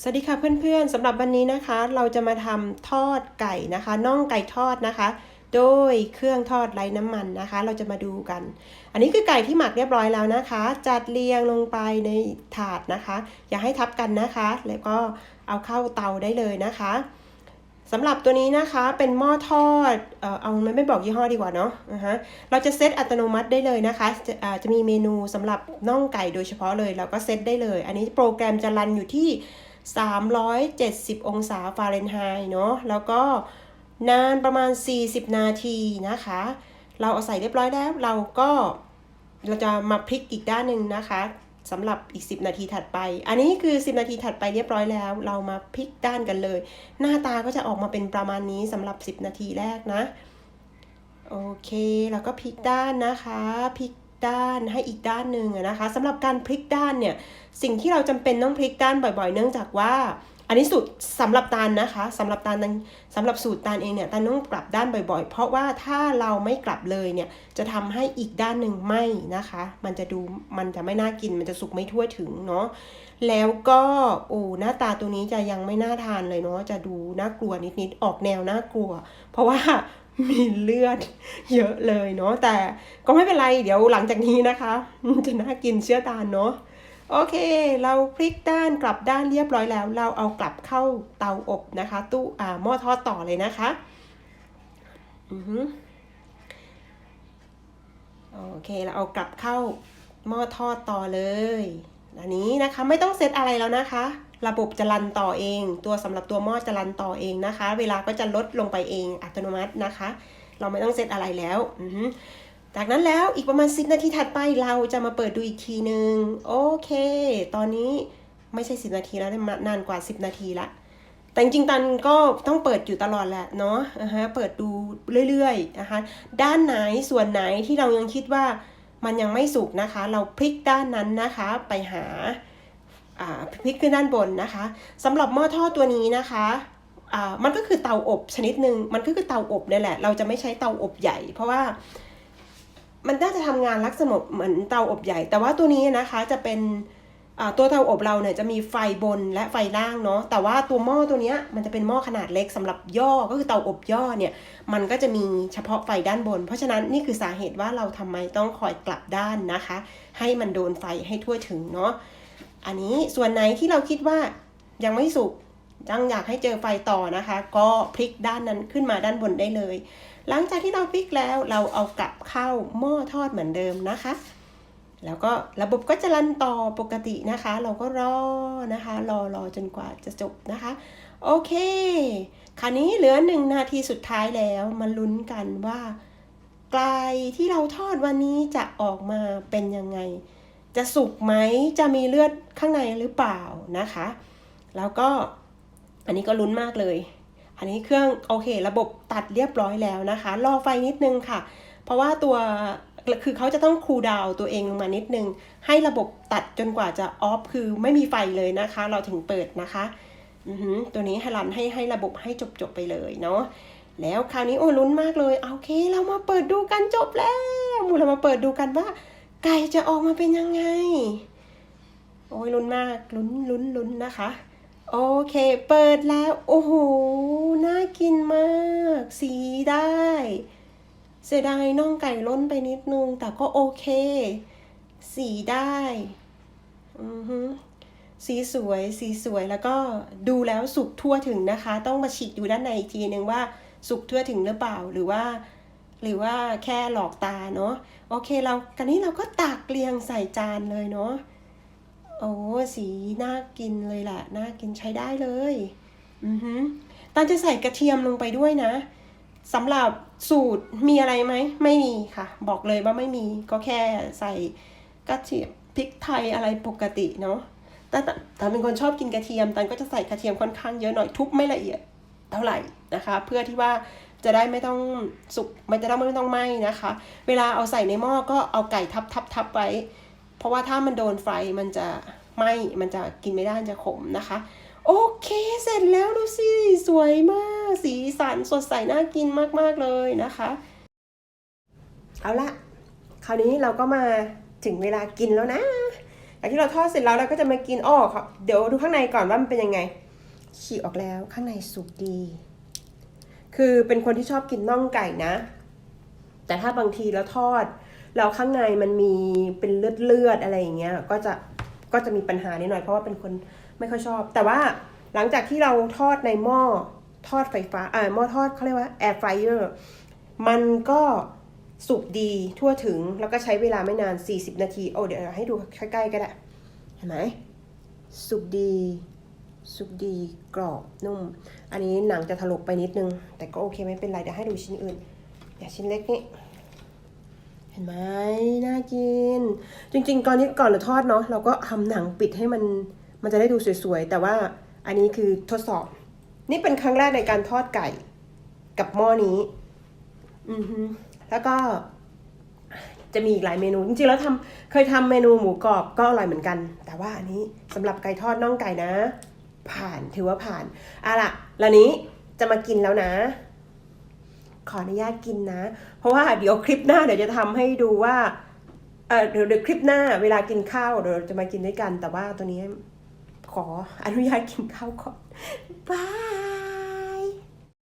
สวัสดีค่ะเพื่อนๆสำหรับวันนี้นะคะ เราจะมาทำทอดไก่นะคะน่องไก่ทอดนะคะ โดยเครื่องทอดไร้น้ำมันนะคะ เราจะมาดูกัน อันนี้คือไก่ที่หมักเรียบร้อยแล้วนะคะ จัดเรียงลงไปในถาดนะคะ อย่าให้ทับกันนะคะ แล้วก็เอาเข้าเตาได้เลยนะคะสำหรับตัวนี้นะคะเป็นหม้อทอดเอ่อเอาไม่ไม่บอกยี่ห้อดีกว่าเนาะนะฮะเราจะเซตอัตโนมัติได้เลยนะคะจะอ่าจะมีเมนูสำหรับน่องไก่โดยเฉพาะเลยเราก็เซตได้เลย อันนี้โปรแกรมจะรันอยู่ที่ 370 องศาฟาเรนไฮต์เนาะแล้วก็นานประมาณ 40 นาทีนะคะ เราเอาใส่เรียบร้อยแล้วเราก็เราจะมาพลิกอีกด้านหนึ่งนะคะสำหรับอีก 10 นาทีถัดไป อันนี้คือ 10 นาทีถัดไปเรียบร้อยแล้ว เรามาพลิกด้านกันเลย หน้าตาก็จะออกมาเป็นประมาณนี้สำหรับ 10 นาทีแรกนะ โอเค แล้วก็พลิกด้านนะคะ พลิก ด้านให้อีกด้านหนึ่งนะคะสำหรับการพลิกด้านเนี่ยสิ่งที่เราจำเป็นต้องพลิกด้านบ่อยๆ เนื่องจากว่าอันนี้สูตรสำหรับตาลนะคะสำหรับตาลนั้นสำหรับสูตรตาลเองเนี่ยตาลต้องกลับด้านบ่อยๆ เพราะว่าถ้าเราไม่กลับเลยเนี่ยจะทำให้อีกด้านหนึ่งไหม้นะคะ มันจะดูมันจะไม่น่ากินมันจะสุกไม่ทั่วถึงเนาะแล้วก็โอ้หน้าตาตัวนี้จะยังไม่น่าทานเลยเนาะจะดูน่ากลัวนิดๆออกแนวน่ากลัว เพราะว่า มีเลือดเยอะเลยเนาะแต่ก็ไม่เป็นไรเดี๋ยวหลังจากนี้นะคะ จะน่ากินเชื่อตาลเนาะโอเค เราพลิกด้านกลับด้านเรียบร้อยแล้ว เราเอากลับเข้าเตาอบนะคะ ตู้อ่าหม้อทอดต่อเลยนะคะอือฮึโอเคเราเอากลับเข้าหม้อทอดต่อเลย อันนี้นะคะไม่ต้องเซตอะไรแล้วนะคะ ระบบจะรันต่อเอง ตัวสำหรับตัวหม้อจะรันต่อเองนะคะ เวลาก็จะลดลงไปเองอัตโนมัตินะคะ เราไม่ต้องเซตอะไรแล้วจากนั้นแล้วอีกประมาณ 10 นาทีถัดไปเราจะมาเปิดดูอีกทีหนึ่งโอเค ตอนนี้ไม่ใช่ 10 นาทีแล้วนานกว่า 10 นาทีละแต่จริงๆตันก็ต้องเปิดอยู่ตลอดแหละเนาะนะฮะเปิดดูเรื่อยๆนะคะด้านไหนส่วนไหนที่เรายังคิดว่ามันยังไม่สุกนะคะ เราพลิกด้านนั้นนะคะไปหา พลิกขึ้นด้านบนนะคะสำหรับหม้อท่อตัวนี้นะคะมันก็คือเตาอบชนิดหนึ่งมันก็คือเตาอบนี่แหละ เราจะไม่ใช้เตาอบใหญ่ เพราะว่ามันน่าจะทำงานลักษณะเหมือนเตาอบใหญ่ แต่ว่าตัวนี้นะคะจะเป็นตัวเตาอบเราเนี่ยจะมีไฟบนและไฟล่างเนาะแต่ว่าตัวหม้อตัวนี้มันจะเป็นหม้อขนาดเล็กสำหรับย่อก็คือเตาอบย่อเนี่ยมันก็จะมีเฉพาะไฟด้านบน เพราะฉะนั้นนี่คือสาเหตุว่าเราทำไมต้องคอยกลับด้านนะคะ ให้มันโดนไฟให้ทั่วถึงเนาะ อันนี้ส่วนไหนที่เราคิดว่ายังไม่สุกยังอยากให้เจอไฟต่อนะคะ ก็พลิกด้านนั้นขึ้นมาด้านบนได้เลย หลังจากที่เราพลิกแล้วเราเอากลับเข้าหม้อทอดเหมือนเดิมนะคะ แล้วก็ระบบก็จะรันต่อปกตินะคะ เราก็รอนะคะ รอรอจนกว่าจะจบนะคะ โอเค คราวนี้เหลือหนึ่งนาทีสุดท้ายแล้วมาลุ้นกันว่าไก่ที่เราทอดวันนี้จะออกมาเป็นยังไง จะสุกไหมจะมีเลือดข้างในหรือเปล่านะคะ แล้วก็อันนี้ก็ลุ้นมากเลย อันนี้เครื่องโอเค ระบบตัดเรียบร้อยแล้วนะคะ รอไฟนิดนึงค่ะ เพราะว่าตัวคือเขาจะต้องคูลดาวตัวเองลงมานิดนึง ให้ระบบตัดจนกว่าจะออฟคือไม่มีไฟเลยนะคะ เราถึงเปิดนะคะอือหือตัวนี้ให้รันให้ให้ระบบให้จบจบๆไปเลยเนาะแล้วคราวนี้โอ้ลุ้นมากเลย โอเค เรามาเปิดดูกันจบแล้วเรามาเปิดดูกันว่า ไก่จะออกมาเป็นยังไง โอ้ยลุ้นมากลุ้นลุ้นลุ้นนะคะ โอเค เปิดแล้ว โอ้โห น่ากินมาก สีได้ เสียดายน่องไก่ล้นไปนิดนึง แต่ก็โอเค สีได้ อือฮึสีสวยสีสวยแล้วก็ดูแล้วสุกทั่วถึงนะคะ ต้องมาฉีกดูด้านในอีกทีนึงว่าสุกทั่วถึงหรือเปล่าหรือว่า หรือว่าแค่หลอกตาเนาะโอเคเรากันนี้เราก็ตักเรียงใส่จานเลยเนาะโอ้สีน่ากินเลยแหละน่ากินใช้ได้เลยอือฮึตานจะใส่กระเทียมลงไปด้วยนะสำหรับสูตรมีอะไรไหมไม่มีค่ะ บอกเลยว่าไม่มีก็แค่ใส่กระเทียมพริกไทยอะไรปกติเนาะแต่แต่แต่เป็นคนชอบกินกระเทียมตันก็จะใส่กระเทียมค่อนข้างเยอะหน่อยทุบไม่ละเอียดเท่าไหร่นะคะ เพื่อที่ว่า จะได้ไม่ต้องสุกมันจะได้ไม่ต้องไหม้นะคะ เวลาเอาใส่ในหม้อก็เอาไก่ทับทับทับไว้ เพราะว่าถ้ามันโดนไฟมันจะไหม้มันจะกินไม่ได้จะขมนะคะ โอเคเสร็จแล้วดูสิสวยมาก สีสันสดใสน่ากินมากๆเลยนะคะ เอาละคราวนี้เราก็มาถึงเวลากินแล้วนะลังที่เราทอดเสร็จแล้วเราก็จะมากินอ้อเดี๋ยวดูข้างในก่อนว่ามันเป็นยังไง ฉีกออกแล้วข้างในสุกดี คือเป็นคนที่ชอบกินน่องไก่นะ แต่ถ้าบางทีแล้วทอด แล้วข้างในมันมีเป็นเลือดเลือดอะไรอย่างเงี้ย ก็จะก็จะมีปัญหานิดหน่อยเพราะว่าเป็นคนไม่ค่อยชอบ แต่ว่าหลังจากที่เราทอดในหม้อทอดไฟฟ้าอ่อหม้อทอดเขาเรียกว่าแอร์ไฟเออร์มันก็สุกดีทั่วถึงแล้วก็ใช้เวลาไม่นาน 40 นาที โอ้เดี๋ยวให้ดูใกล้ๆก็ได้ เห็นไหมสุกดี สุกดีกรอบนุ่ม อันนี้หนังจะถลกไปนิดนึง แต่ก็โอเคไม่เป็นไรเดี๋ยวให้ดูชิ้นอื่นอย่าชิ้นเล็กนี่เห็นไหมน่ากิน จริงๆก่อนที่ก่อนเราทอดเนาะเราก็ทำหนังปิดให้มันมันจะได้ดูสวยๆ แต่ว่าอันนี้คือทดสอบ นี่เป็นครั้งแรกในการทอดไก่กับหม้อนี้ อือฮึแล้วก็จะมีอีกหลายเมนู จริงๆแล้วทำเคยทำเมนูหมูกรอบก็อร่อยเหมือนกัน แต่ว่าอันนี้สำหรับไก่ทอดน่องไก่นะ ผ่านถือว่าผ่านอะล่ะแล้วนี้จะมากินแล้วนะ ขออนุญาตกินนะ เพราะว่าเดี๋ยวคลิปหน้าเดี๋ยวจะทำให้ดูว่าเออเดี๋ยวเดี๋ยวคลิปหน้า เวลากินข้าวเดี๋ยวจะมากินด้วยกัน แต่ว่าตัวนี้ขออนุญาตกินข้าวก่อนบาย